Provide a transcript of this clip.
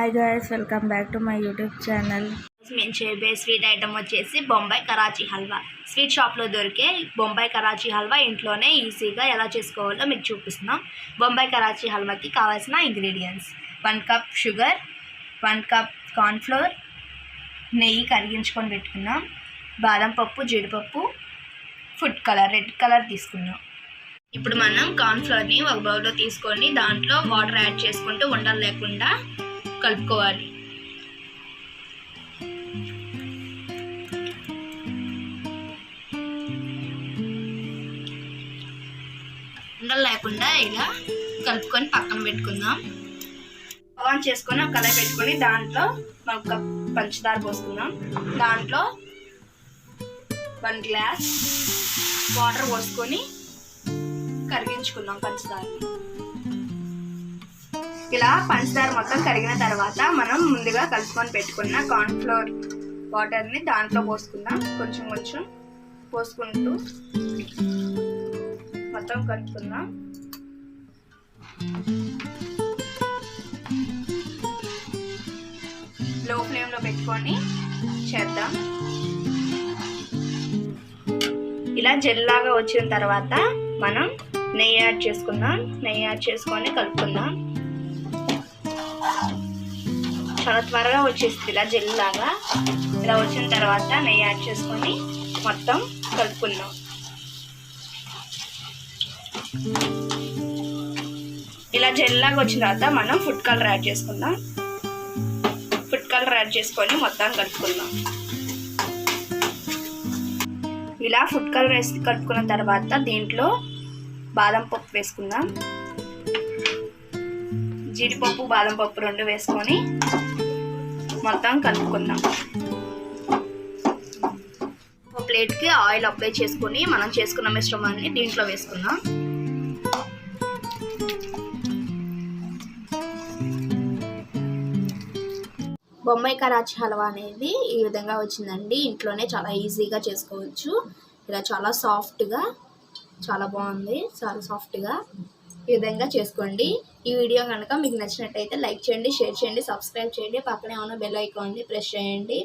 Hi guys welcome back to my YouTube channel మేము చేయబోయే sweet item వచ్చేసి Bombay Karachi halwa. Sweet షాప్లో దొరికే బొంబాయి కరాచీ హల్వా ఇంట్లోనే ఈజీగా ఎలా చేసుకోవాలో మీకు చూపిస్తున్నాం. బొంబాయి కరాచీ హల్వాకి కావాల్సిన ingredients one cup sugar one cup cornflour నెయ్యి కరిగించుకొని పెట్టుకున్నాం. బాదం పప్పు జీడిపప్పు ఫుడ్ కలర్ రెడ్ కలర్ తీసుకున్నాం. ఇప్పుడు మనం కార్న్ఫ్లోర్ని ఒక బౌల్లో తీసుకొని దాంట్లో వాటర్ యాడ్ చేసుకుంటూ ఉండలు లేకుండా కలుపుకోవాలి. ఉండలు లేకుండా ఇలా కలుపుకొని పక్కన పెట్టుకుందాం. ఆన్ చేసుకొని ఒక కలర్ పెట్టుకొని దాంట్లో ఒక పంచదార పోసుకుందాం. దాంట్లో వన్ గ్లాస్ వాటర్ పోసుకొని కరిగించుకుందాం పంచదారని. ఇలా పంచదార మొత్తం కరిగిన తర్వాత మనం ముందుగా కలుపుకొని పెట్టుకున్న కార్న్ఫ్లోర్ వాటర్ని దాంట్లో పోసుకుందాం. కొంచెం కొంచెం పోసుకుంటూ మొత్తం కలుపుకుందాం. లో ఫ్లేమ్లో పెట్టుకొని చేద్దాం. ఇలా జెల్లాగా వచ్చిన తర్వాత మనం నెయ్యి యాడ్ చేసుకుందాం. నెయ్యి యాడ్ చేసుకొని కలుపుకుందాం. చాలా త్వరగా వచ్చేస్తుంది. ఇలా జెల్ లాగా ఇలా వచ్చిన తర్వాత నెయ్యి యాడ్ చేసుకొని మొత్తం కలుపుకుందాం. ఇలా జెల్ లాగా వచ్చిన తర్వాత మనం ఫుడ్ కలర్ యాడ్ చేసుకుందాం. ఫుడ్ కలర్ యాడ్ చేసుకొని మొత్తం కలుపుకుందాం. ఇలా ఫుడ్ కలర్ వేసి కలుపుకున్న తర్వాత దీంట్లో బాదం పప్పు వేసుకుందాం. జీడిపప్పు బాదం పప్పు రెండు వేసుకొని మొత్తం కలుపుకుందాం. ఒక ప్లేట్కి ఆయిల్ అప్లై చేసుకొని మనం చేసుకున్న మిశ్రమాన్ని దీంట్లో వేసుకుందాం. బొమ్మాయి కరాచీ హల్వా అనేది ఈ విధంగా వచ్చిందండి. ఇంట్లోనే చాలా ఈజీగా చేసుకోవచ్చు. ఇలా చాలా సాఫ్ట్గా చాలా బాగుంది. చాలా సాఫ్ట్గా. ఈ విధంగా చేసుకోండి. ఈ వీడియో కనుక మీకు నచ్చినట్టయితే లైక్ చేయండి షేర్ చేయండి సబ్స్క్రైబ్ చేయండి. పక్కనే ఉన్న బెల్ ఐకాన్ని ప్రెస్ చేయండి.